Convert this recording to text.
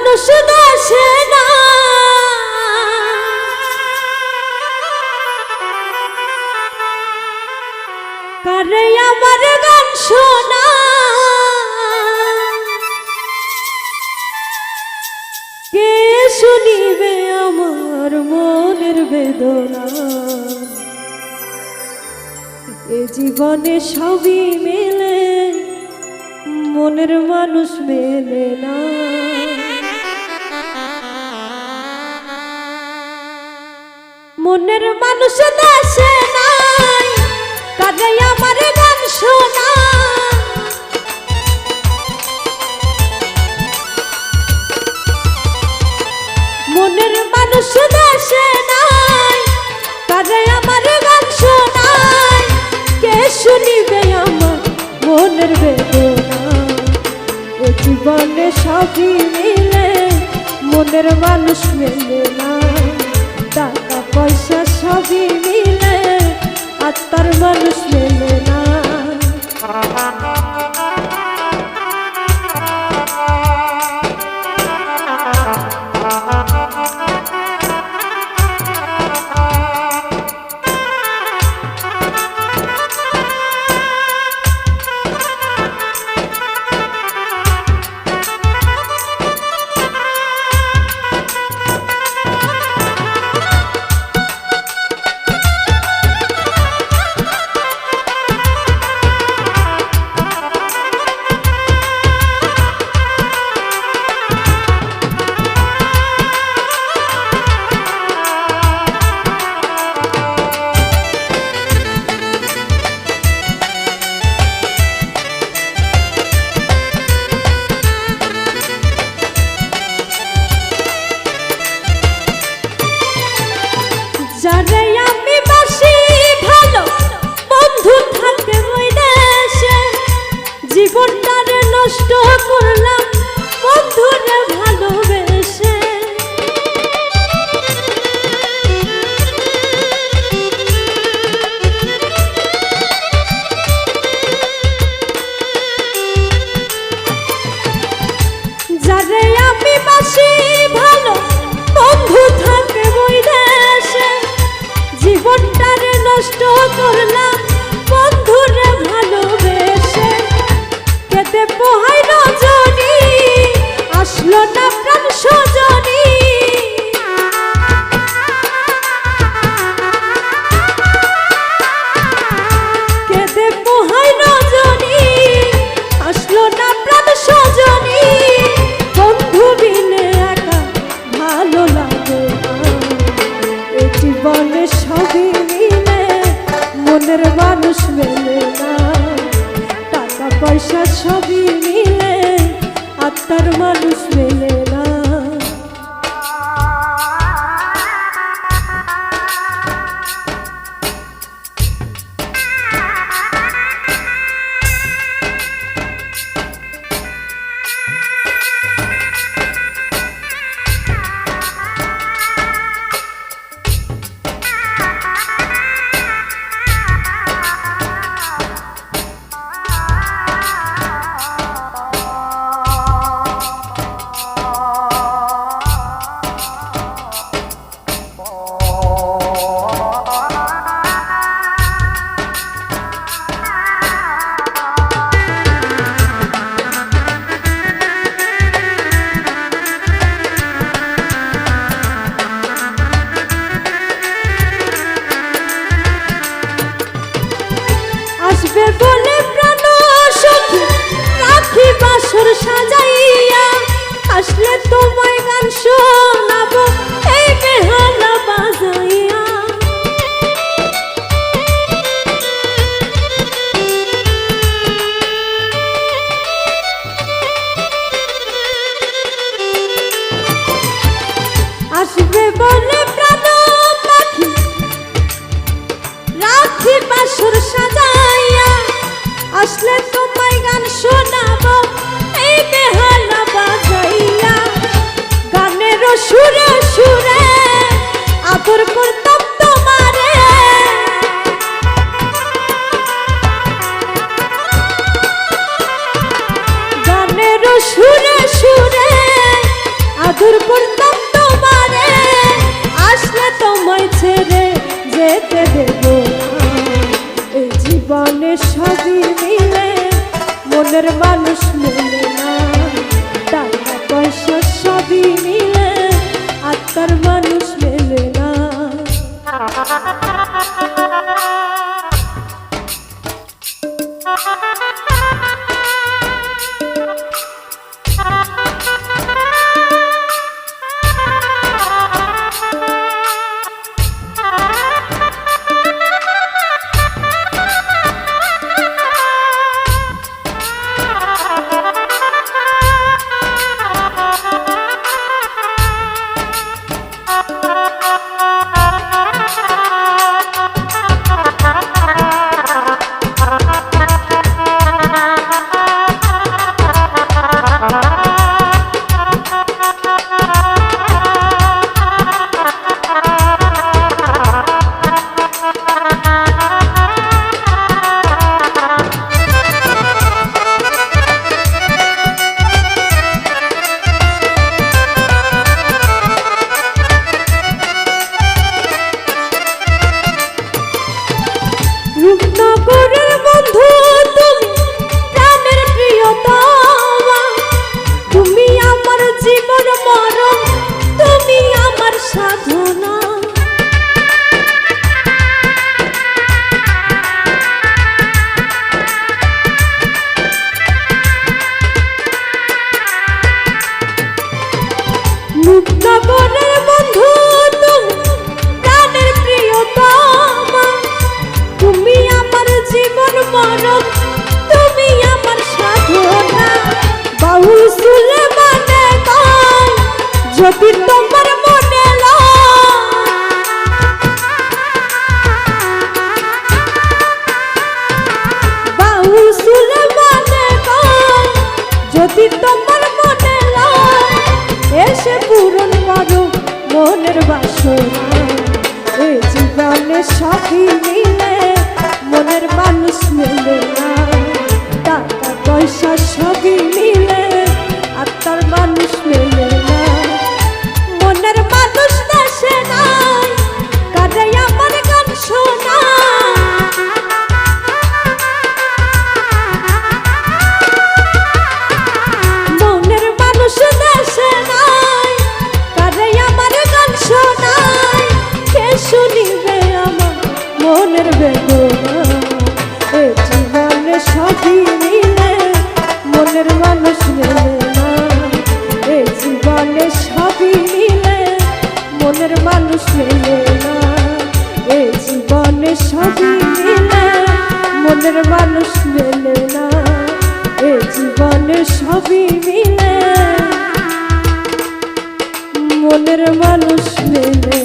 মানুষ দেশে না। কারে আমার গান শোনা? কে শুনিবে আমার মনের বেদনা? এ জীবনে সবই মেলে, মনের মানুষ মেলে না। মনের মানুষ দেশে নাই। কাজে আমার গান শোনা। মনের মানুষ দেশে নাই। কাজে আমার গান শোনায় কে শুনিবে আমার মনের বেদনা? জীবনে সবই মিলে মনের মানুষ মেলে না। পয়সা সবই মিলে আত্মার মানুষ মেলে না। your love. আত্মার মানুষ মেলে সাজি মিলে মনের মানুষ মিলে। এই জীবনে সাথী মিলে মানুষ মেলে।